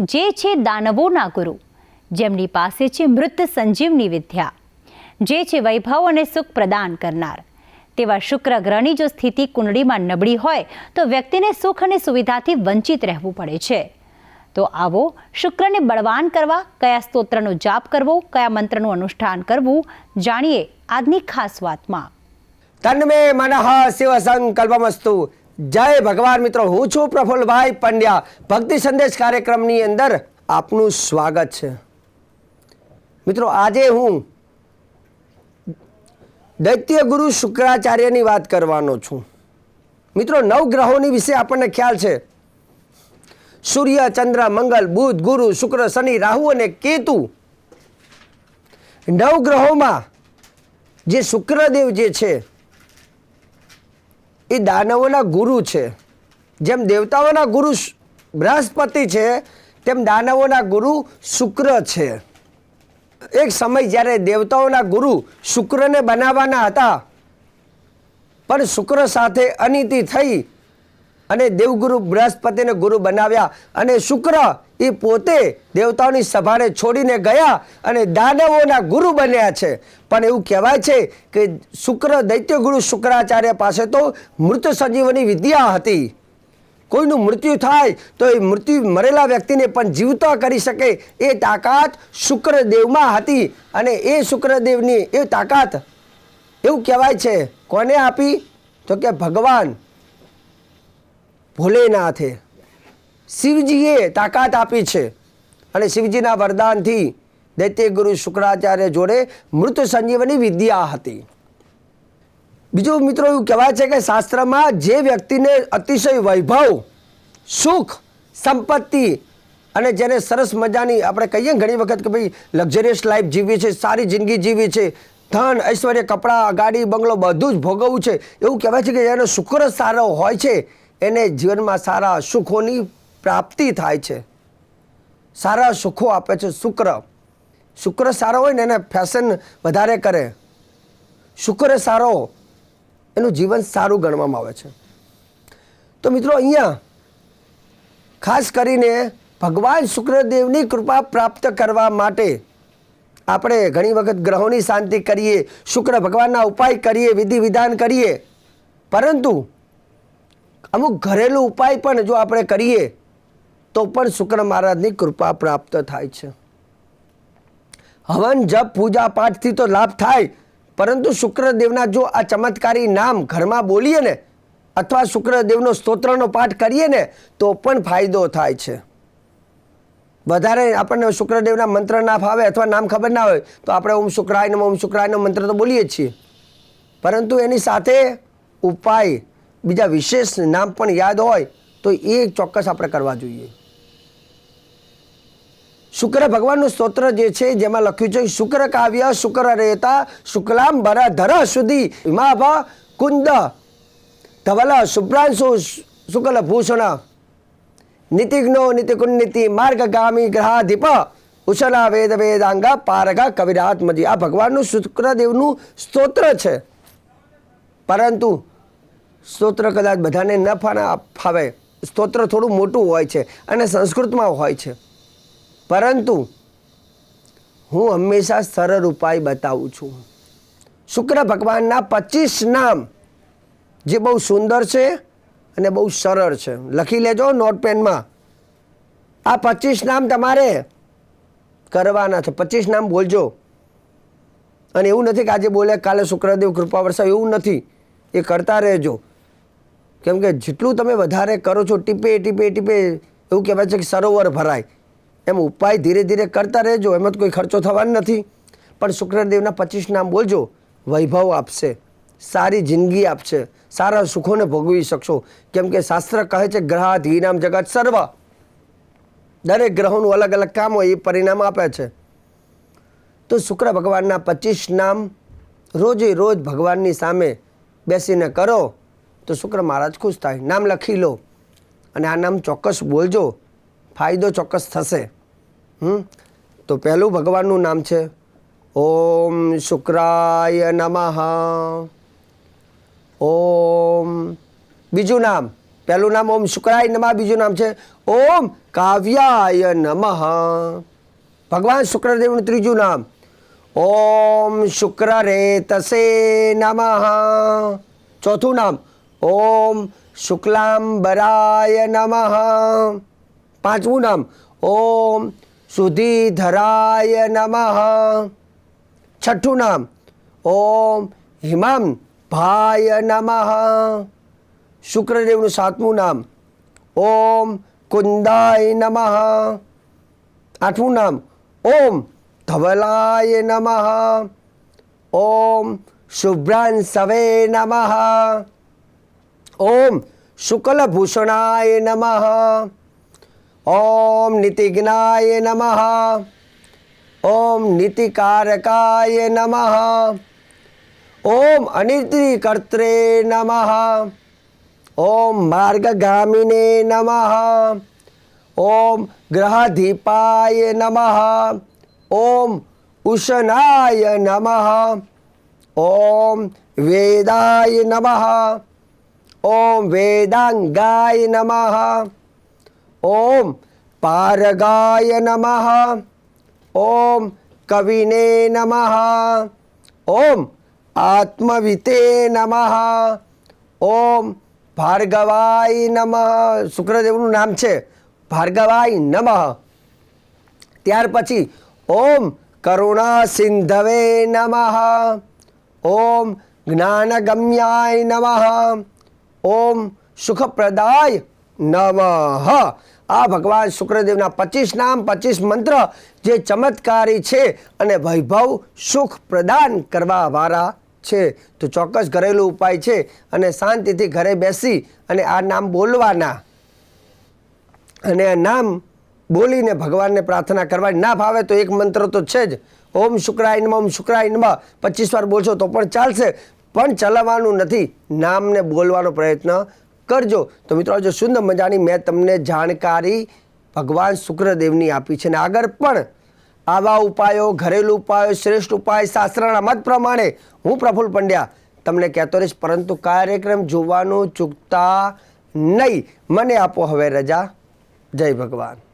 જે છે દાનવોના ગુરુ. જેમની પાસે છે મૃત સંજીવની વિદ્યા. જે છે વૈભવ અને સુખ પ્રદાન કરનાર. તેવા શુક્ર ગ્રહની જો સ્થિતિ કુંડળીમાં નબળી હોય, તો વ્યક્તિને સુખ અને સુવિધાથી વંચિત રહેવું પડે છે. તો આવો, શુક્રને બળવાન કરવા, કયા સ્તોત્રનો જાપ કરવો, કયા મંત્રનું અનુષ્ઠાન કરવું, જાણીએ આજની ખાસ વાતમાં. તન્મે મનઃ શિવ સંકલ્પમસ્તુ. જય ભગવાન મિત્રો, હું છું પ્રફુલભાઈ પંડ્યા. ભક્તિ સંદેશ કાર્યક્રમની અંદર આપનું સ્વાગત છે. મિત્રો, આજે હું દૈત્ય ગુરુ શુક્રાચાર્યની વાત કરવાનો છું. મિત્રો, નવ ગ્રહોની વિશે આપણને ખ્યાલ છે. સૂર્ય, ચંદ્ર, મંગલ, બુધ, ગુરુ, શુક્ર, શનિ, રાહુ અને કેતુ. નવ ગ્રહોમાં જે શુક્રદેવ જે છે એ દાનવોના ગુરુ છે. જેમ દેવતાઓના ગુરુ બૃહસ્પતિ છે, તેમ દાનવોના ગુરુ શુક્ર છે. એક સમય જ્યારે દેવતાઓના ગુરુ શુક્રને બનાવવાના હતા, પણ શુક્ર સાથે અનિતિ થઈ અને દેવગુરુ બૃહસ્પતિને ગુરુ બનાવ્યા અને શુક્ર એ પોતે દેવતાઓની સભાને છોડીને ગયા અને દાનવોના ગુરુ બન્યા છે. પણ એવું કહેવાય છે કે શુક્ર દૈત્ય ગુરુ શુક્રાચાર્ય પાસે તો મૃત સંજીવની વિદ્યા હતી. કોઈનું મૃત્યુ થાય તો એ મૃત્યુ મરેલા વ્યક્તિને પણ જીવતા કરી શકે એ તાકાત શુક્રદેવમાં હતી અને એ શુક્રદેવની એ તાકાત. એવું કહેવાય છે. કોને આપી? તો કે ભગવાન. ભોલેનાથે. શિવજીએ તાકાત આપી છે. અને શિવજીના વરદાનથી દૈત્ય ગુરુ શુક્રાચાર્ય જોડે મૃત સંજીવની વિદ્યા હતી. બીજું મિત્રો એવું કહેવાય છે કે શાસ્ત્રમાં જે વ્યક્તિને અતિશય વૈભવ, સુખ, સંપત્તિ અને જેને સરસ મજાની આપણે કહીએ ઘણી વખત કે ભાઈ લક્ઝરિયસ લાઈફ જીવી છે, સારી જિંદગી જીવી છે, ધન, ઐશ્વર્ય, કપડાં ગાડી બંગલો બધું જ ભોગવવું છે. એવું કહેવાય છે કે જેનો શુક્ર સારો હોય છે, એને જીવનમાં સારા સુખોની પ્રાપ્તિ થાય છે. સારા સુખો આપે છે શુક્ર. શુક્ર સારો હોય ને એને ફેશન વધારે કરે. શુક્ર સારો એનું જીવન સારું ગણવામાં આવે છે. તો મિત્રો અહીંયા ખાસ કરીને ભગવાન શુક્રદેવની કૃપા પ્રાપ્ત કરવા માટે આપણે ઘણી વખત ગ્રહોની શાંતિ કરીએ, શુક્ર ભગવાનના ઉપાય કરીએ વિધિ વિધાન કરીએ. પરંતુ અમુક ઘરેલું ઉપાય પણ જો આપણે કરીએ તો પણ શુક્ર મહારાજની કૃપા પ્રાપ્ત થાય છે. હવન, જપ, પૂજા પાઠથી તો લાભ થાય, પરંતુ શુક્રદેવના જો આ ચમત્કારી નામ ઘરમાં બોલીએ ને, અથવા શુક્રદેવનો સ્તોત્રનો પાઠ કરીએ ને, તો પણ ફાયદો થાય છે. વધારે આપણને શુક્રદેવના મંત્ર ના ફાવે અથવા નામ ખબર ના હોય, તો આપણે ઓમ શુક્રાય ઓમ શુક્રાયનો મંત્ર તો બોલીએ છીએ. પરંતુ એની સાથે ઉપાય, બીજા વિશેષ નામ પણ યાદ હોય, તો એ ચોક્કસ આપણે કરવા જોઈએ. શુક્ર ભગવાનનું સ્તોત્ર જે છે, જેમાં લખ્યું છે, શુક્ર કાવ્ય, શુક્ર રેતા શુક્લામ ભરા ધર સુધી હિમાભ કુંદ, ધવલ, શુભ્રાંશુ, શુક્લ ભૂષણ, નીતિજ્ઞો નીતિ માર્ગગામી ગ્રહાધિપ ઉષલા વેદ, વેદાંગ પારગા કવિરાત્મજી આ ભગવાનનું શુક્રદેવનું સ્તોત્ર છે. પરંતુ સ્તોત્ર કદાચ બધાને ન ફાવે. સ્તોત્ર થોડું મોટું હોય છે અને સંસ્કૃતમાં હોય છે. પરંતુ હું હંમેશા સરળ ઉપાય બતાવું છું. શુક્ર ભગવાનના પચીસ નામ જે બહુ સુંદર છે અને બહુ સરળ છે. લખી લેજો નોટ પેનમાં. આ પચીસ નામ તમારે કરવાના છે. પચીસ નામ બોલજો. અને એવું નથી કે આજે બોલે, કાલે શુક્રદેવ કૃપા વરસાવ એવું નથી. એ કરતા રહેજો. કેમ કે જેટલું તમે વધારે કરો છો, ટીપે ટીપે ટીપે, એવું કહેવાય છે કે સરોવર ભરાય. એમ ઉપાય ધીરે ધીરે કરતા રહેજો, એમાં કોઈ ખર્ચો થવાનો નથી. પણ શુક્રદેવના પચીસ નામ બોલજો, વૈભવ આપશે, સારી જિંદગી આપશે, સારા સુખોને ભોગવી શકશો. કેમ કે શાસ્ત્ર કહે છે ગ્રહાધીનામ જગત સર્વ. દરેક ગ્રહોનું અલગ અલગ કામ હોય, એ પરિણામ આપે છે. તો શુક્ર ભગવાનના પચીસ નામ રોજે રોજ ભગવાનની સામે બેસીને કરો, તો શુક્ર મહારાજ ખુશ થાય. નામ લખી લો અને આ નામ ચોક્કસ બોલજો. ફાયદો ચોક્કસ થશે. હમ? તો પહેલું ભગવાનનું નામ છે. ઓમ શુક્રાય નમઃ. ઓમ બીજું નામ. પહેલું નામ ઓમ શુક્રાય નમઃ, બીજું નામ છે ઓમ કાવ્યાય નમઃ. ભગવાન શુક્રદેવનું ત્રીજું નામ. ઓમ શુક્ર રે તસે નમઃ. ચોથું નામ. ઓમ શુક્લાંબરાય નમઃ. પાંચમું નામ. ઓમ સુધીધરાય નમઃ। છઠ્ઠું નામ, ઓમ હિમામ ભાય નમઃ। શુક્રદેવનું સાતમું નામ, ઓમ કુંદાય નમઃ। આઠમું નામ, ઓમ ધવલાય નમઃ। ઓમ શુભ્રાન સવે નમઃ। ઓમ શુક્લભૂષણાય નમઃ। ઓમ નીતિજ્ઞાય નમઃ. ઓમ નીતિકારકાય નમઃ. ઓમ અનિતિકર્ત્રે નમઃ. ઓમ માર્ગગામિને નમઃ. ઓમ ગ્રહાધિપાય નમઃ. ઓમ ઉશનાય નમઃ. ઓમ વેદાય નમઃ. ઓમ વેદાંગાય નમઃ. ઓમ પારગાય નમઃ ઓમ કવિને નમઃ ઓમ આત્મવિતે નમઃ ઓમ ભાર્ગવાય નમઃ શુક્રદેવનું નામ છે ભાર્ગવાય નમઃ ત્યાર પછી ઓમ કરુણા સિંધવે નમઃ ઓમ જ્ઞાનગમ્યાય નમઃ ઓમ સુખપ્રદાય નમઃ. આ ભગવાન શુક્રદેવના પચીસ નામ, પચીસ મંત્ર જે ચમત્કારી છે અને વૈભવ સુખ પ્રદાન કરવા વાળા છે. તો ચોક્કસ ઘરેલું ઉપાય છે અને શાંતિથી ઘરે બેસી અને આ નામ બોલવાના. અને આ નામ બોલીને ભગવાનને પ્રાર્થના કરવાની ના ભાવે તો એક મંત્ર તો છે જ. ઓમ શુક્રાયનમાં ઓમ શુક્રાયનમાં પચીસ વાર બોલશો તો પણ ચાલશે. પણ ચલાવવાનું નથી. નામને બોલવાનો પ્રયત્ન કરજો. તો મિત્રો જો સુંદર મજાની મેં તમને જાણકારી ભગવાન શુક્રદેવની આપી છે. અને આગળ પણ આવા ઉપાયો, ઘરેલું ઉપાયો, શ્રેષ્ઠ ઉપાય શાસ્ત્રના મત પ્રમાણે હું પ્રફુલ્લ પંડ્યા તમને કહેતો રહીશ, પરંતુ કાર્યક્રમ જોવાનું ચૂકતા નહીં. મને આપો હવે રજા. જય ભગવાન.